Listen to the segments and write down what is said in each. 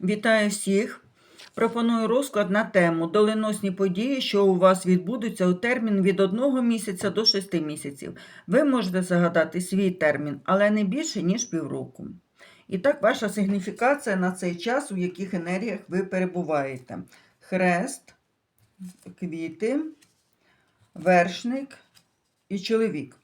Вітаю всіх! Пропоную розклад на тему доленосні події, що у вас відбудуться у термін від 1 місяця до 6 місяців. Ви можете загадати свій термін, але не більше, ніж півроку. І так, ваша сигніфікація на цей час, у яких енергіях ви перебуваєте. Хрест, квіти, вершник і чоловік.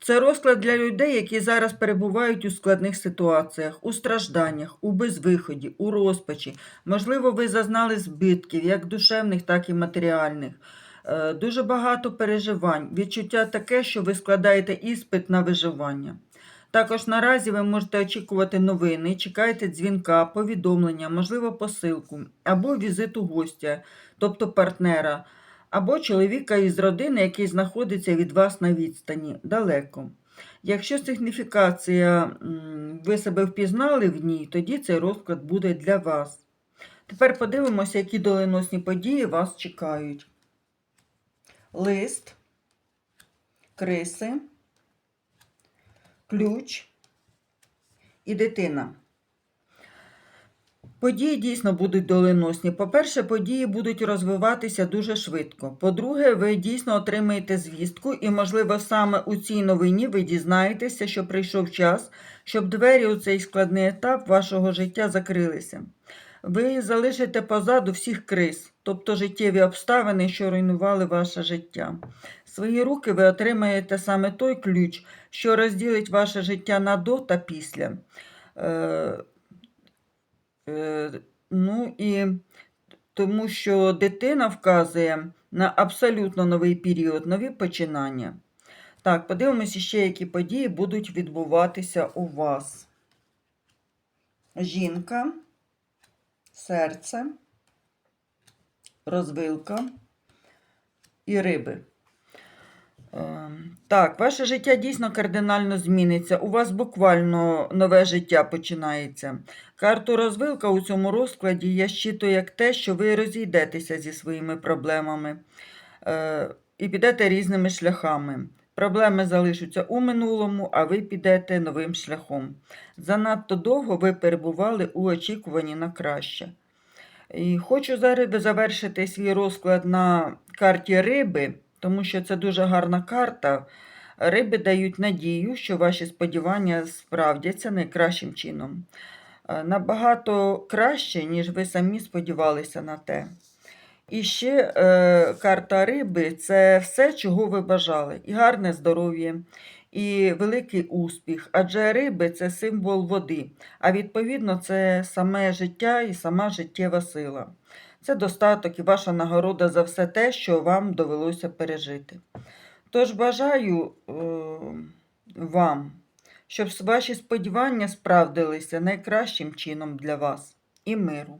Це розклад для людей, які зараз перебувають у складних ситуаціях, у стражданнях, у безвиході, у розпачі. Можливо, ви зазнали збитків, як душевних, так і матеріальних. Е, Дуже багато переживань, відчуття таке, що ви складаєте іспит на виживання. Також наразі ви можете очікувати новини, чекаєте дзвінка, повідомлення, можливо, посилку або візиту гостя, тобто партнера, або чоловіка із родини, який знаходиться від вас на відстані далеко. Якщо сигніфікація ви себе впізнали в ній, тоді цей розклад буде для вас. Тепер подивимося, які доленосні події вас чекають. Лист, криси, ключ і дитина. Події дійсно будуть доленосні. По-перше, події будуть розвиватися дуже швидко. По-друге, ви дійсно отримаєте звістку, і, можливо, саме у цій новині ви дізнаєтеся, що прийшов час, щоб двері у цей складний етап вашого життя закрилися. Ви залишите позаду всіх криз, тобто життєві обставини, що руйнували ваше життя. Свої руки ви отримаєте саме той ключ, що розділить ваше життя на до та після. Е, Ну і тому що дитина вказує на абсолютно новий період, нові починання. Так, подивимося ще, які події будуть відбуватися у вас. Жінка, серце, розвилка і риби. Так, ваше життя дійсно кардинально зміниться. У вас буквально нове життя починається. Карту розвилка у цьому розкладі я щитую як те, що ви розійдетеся зі своїми проблемами е, і підете різними шляхами. Проблеми залишаться у минулому, а ви підете новим шляхом. Занадто довго ви перебували у очікуванні на краще. І хочу зараз завершити свій розклад на карті риби, тому що це дуже гарна карта. Риби дають надію, що ваші сподівання справдяться найкращим чином. Е, Набагато краще, ніж ви самі сподівалися на те. І ще е, карта риби це все, чого ви бажали. І гарне здоров'я, і великий успіх. Адже риби це символ води, а відповідно, це саме життя і сама життєва сила. Це достаток і ваша нагорода за все те, що вам довелося пережити. Тож бажаю е, вам, щоб ваші сподівання справдилися найкращим чином для вас і миру.